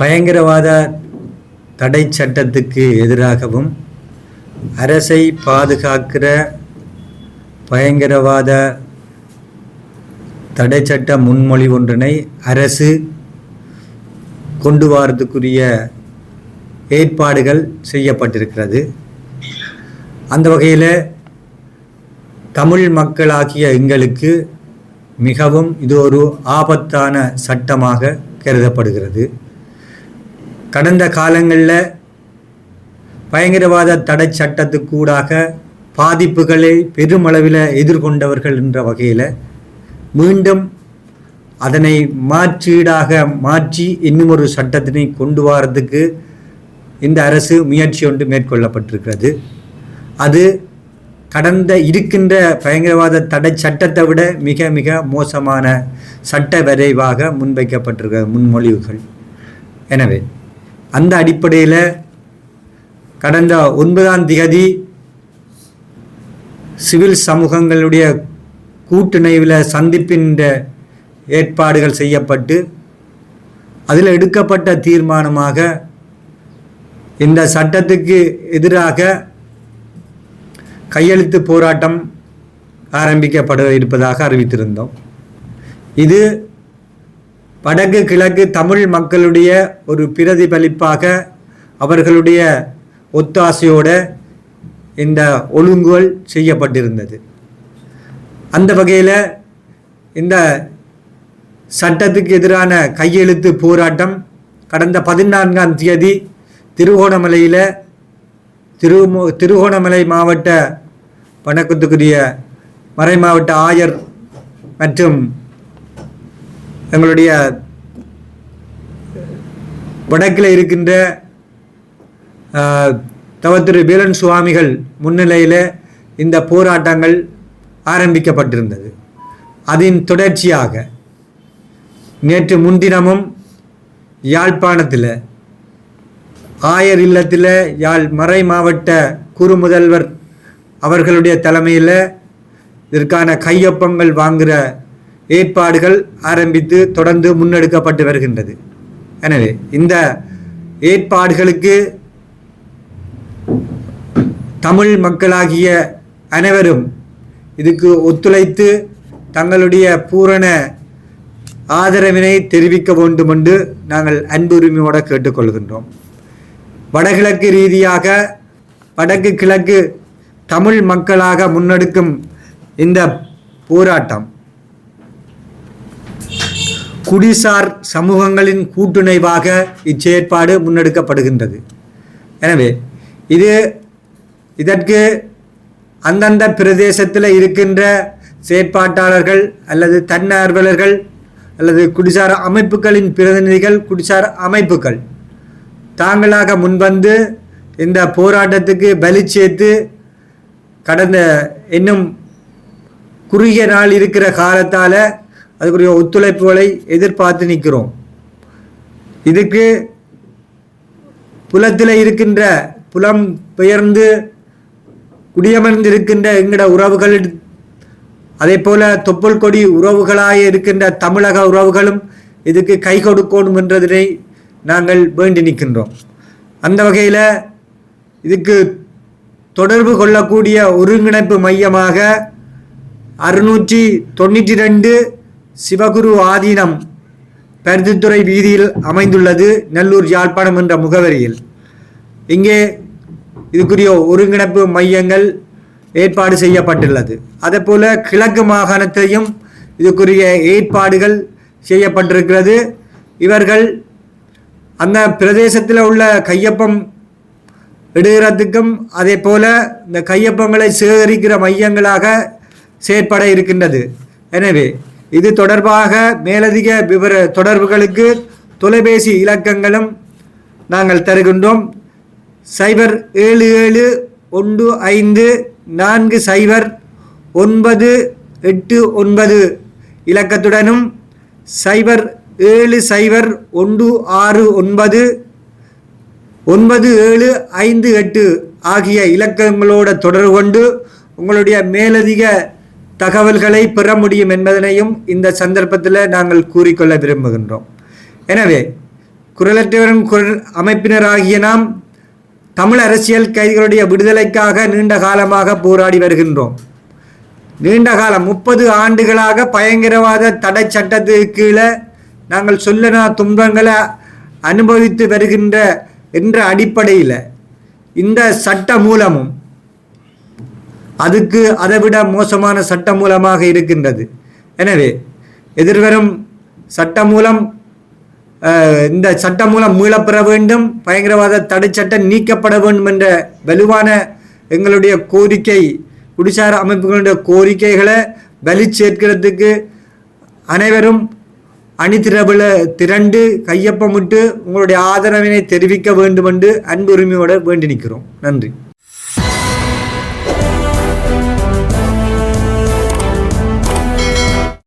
பயங்கரவாத தடை சட்டத்துக்கு எதிராகவும் அரசை பாதுகாக்கிற பயங்கரவாத தடை சட்ட முன்மொழி ஒன்றினை அரசு கொண்டு வரதுக்குரிய ஏற்பாடுகள் செய்யப்பட்டிருக்கிறது. அந்த வகையில் தமிழ் மக்களாகிய எங்களுக்கு மிகவும் இது ஒரு ஆபத்தான சட்டமாக கருதப்படுகிறது. கடந்த காலங்களில் பயங்கரவாத தடை சட்டத்துக்கூடாக பாதிப்புகளை பெருமளவில் எதிர்கொண்டவர்கள் என்ற வகையில் மீண்டும் அதனை மாற்றீடாக மாற்றி இன்னும் ஒரு சட்டத்தினை கொண்டு வரதுக்கு இந்த அரசு முயற்சி ஒன்று மேற்கொள்ளப்பட்டிருக்கிறது. அது கடந்த இருக்கின்ற பயங்கரவாத தடை சட்டத்தை விட மிக மிக மோசமான சட்ட வரைவாக முன்வைக்கப்பட்டிருக்க முன்மொழிவுகள். எனவே அந்த அடிப்படையில் கடந்த ஒன்பதாம் திகதி சிவில் சமூகங்களுடைய கூட்டுணைவில் சந்திப்பின் ஏற்பாடுகள் செய்யப்பட்டு அதில் எடுக்கப்பட்ட தீர்மானமாக இந்த சட்டத்துக்கு எதிராக கையெழுத்து போராட்டம் ஆரம்பிக்கப்பட இருப்பதாக அறிவித்திருந்தோம். இது வடக்கு கிழக்கு தமிழ் மக்களுடைய ஒரு பிரதிபலிப்பாக அவர்களுடைய ஒத்தாசையோடு இந்த ஒழுங்குகள் செய்யப்பட்டிருந்தது. அந்த வகையில் இந்த சட்டத்துக்கு எதிரான கையெழுத்து போராட்டம் கடந்த பதினான்காம் தேதி திருகோணமலையில் திருமு திருகோணமலை மாவட்ட வணக்கத்துக்குரிய மறை மாவட்ட ஆயர் மற்றும் எங்களுடைய வடக்கில் இருக்கின்ற தவத்திரு வேலன் சுவாமிகள் முன்னிலையில் இந்த போராட்டங்கள் ஆரம்பிக்கப்பட்டிருந்தது. அதன் தொடர்ச்சியாக நேற்று முன்தினமும் யாழ்ப்பாணத்தில் ஆயர் இல்லத்தில் யாழ் மறை மாவட்ட குறு முதல்வர் அவர்களுடைய தலைமையில் இதற்கான கையொப்பங்கள் வாங்குகிற ஏற்பாடுகள் ஆரம்பித்து தொடர்ந்து முன்னெடுக்கப்பட்டு வருகின்றது. எனவே இந்த ஏற்பாடுகளுக்கு தமிழ் மக்களாகிய அனைவரும் இதுக்கு ஒத்துழைத்து தங்களுடைய பூரண ஆதரவினை தெரிவிக்க வேண்டும் என்று நாங்கள் அன்புரிமையோடு கேட்டுக்கொள்கின்றோம். வடகிழக்கு ரீதியாக வடக்கு கிழக்கு தமிழ் மக்களாக முன்னெடுக்கும் இந்த போராட்டம் குடிசார் சமூகங்களின் கூட்டுணைவாக இச்செயற்பாடு முன்னெடுக்கப்படுகின்றது. எனவே இது இதற்கு அந்தந்த பிரதேசத்தில் இருக்கின்ற செயற்பாட்டாளர்கள் அல்லது தன்னார்வலர்கள் அல்லது குடிசார அமைப்புகளின் பிரதிநிதிகள் குடிசார அமைப்புகள் தாங்களாக முன்வந்து இந்த போராட்டத்துக்கு பலி சேர்த்து கடந்த இன்னும் குறுகிய நாள் இருக்கிற காலத்தால் அதுக்குரிய ஒத்துழைப்புகளை எதிர்பார்த்து நிற்கிறோம். இதுக்கு புலத்தில் இருக்கின்ற புலம் பெயர்ந்து குடியமர்ந்து இருக்கின்ற எங்கட உறவுகள் அதே போல தொப்புள் கொடி உறவுகளாக இருக்கின்ற தமிழக உறவுகளும் இதுக்கு கை கொடுக்கணும் என்றதனை நாங்கள் வேண்டி நிற்கின்றோம். அந்த வகையில் இதுக்கு தொடர்பு கொள்ளக்கூடிய ஒருங்கிணைப்பு மையமாக அறுநூற்றி தொண்ணூற்றி ரெண்டு சிவகுரு ஆதீனம் பருத்தித்துறை வீதியில் அமைந்துள்ளது நல்லூர் யாழ்ப்பாணம் என்ற முகவரியில். இங்கே இதுக்குரிய ஒருங்கிணைப்பு மையங்கள் ஏற்பாடு செய்யப்பட்டுள்ளது. அதேபோல் கிழக்கு மாகாணத்தையும் இதுக்குரிய ஏற்பாடுகள் செய்யப்பட்டிருக்கிறது. இவர்கள் அந்த பிரதேசத்தில் உள்ள கையொப்பம் இடுகிறதுக்கும் அதே போல் இந்த கையொப்பங்களை சேகரிக்கிற மையங்களாக செயற்பட இருக்கின்றது. எனவே இது தொடர்பாக மேலதிக விவர தொடர்புகளுக்கு தொலைபேசி இலக்கங்களும் நாங்கள் தருகின்றோம். சைபர் ஏழு ஏழு ஒன்று ஐந்து நான்கு சைபர் ஒன்பது எட்டு ஒன்பது இலக்கத்துடனும் சைபர் ஏழு சைபர் ஒன்று ஆறு ஒன்பது ஒன்பது ஏழு ஐந்து எட்டு ஆகிய இலக்கங்களோட தொடர்பு கொண்டு உங்களுடைய மேலதிக தகவல்களை பெற முடியும் என்பதனையும் இந்த சந்தர்ப்பத்தில் நாங்கள் கூறிக்கொள்ள விரும்புகின்றோம். எனவே குரலற்றவரின் குரல் அமைப்பினராகிய நாம் தமிழ் அரசியல் கைதிகளுடைய விடுதலைக்காக நீண்ட காலமாக போராடி வருகின்றோம். நீண்ட காலம் முப்பது ஆண்டுகளாக பயங்கரவாத தடை சட்டத்துக்கு கீழே நாங்கள் சொல்லனா துன்பங்களை அனுபவித்து வருகின்ற என்ற அடிப்படையில் இந்த சட்ட மூலமும் அதுக்கு அதைவிட மோசமான சட்டம் மூலமாக இருக்கின்றது. எனவே எதிர்வரும் சட்டம் மூலம் இந்த சட்டம் மூலம் மீளப்பெற வேண்டும் பயங்கரவாத தடைச்சட்டம் நீக்கப்பட வேண்டும் என்ற வலுவான எங்களுடைய கோரிக்கை குடிசார அமைப்புகளுடைய கோரிக்கைகளை வலி சேர்க்கிறதுக்கு அனைவரும் அணிதிரவில் திரண்டு கையொப்பமிட்டு உங்களுடைய ஆதரவினை தெரிவிக்க வேண்டும் என்று அன்புரிமையோடு வேண்டி நிற்கிறோம் நன்றி.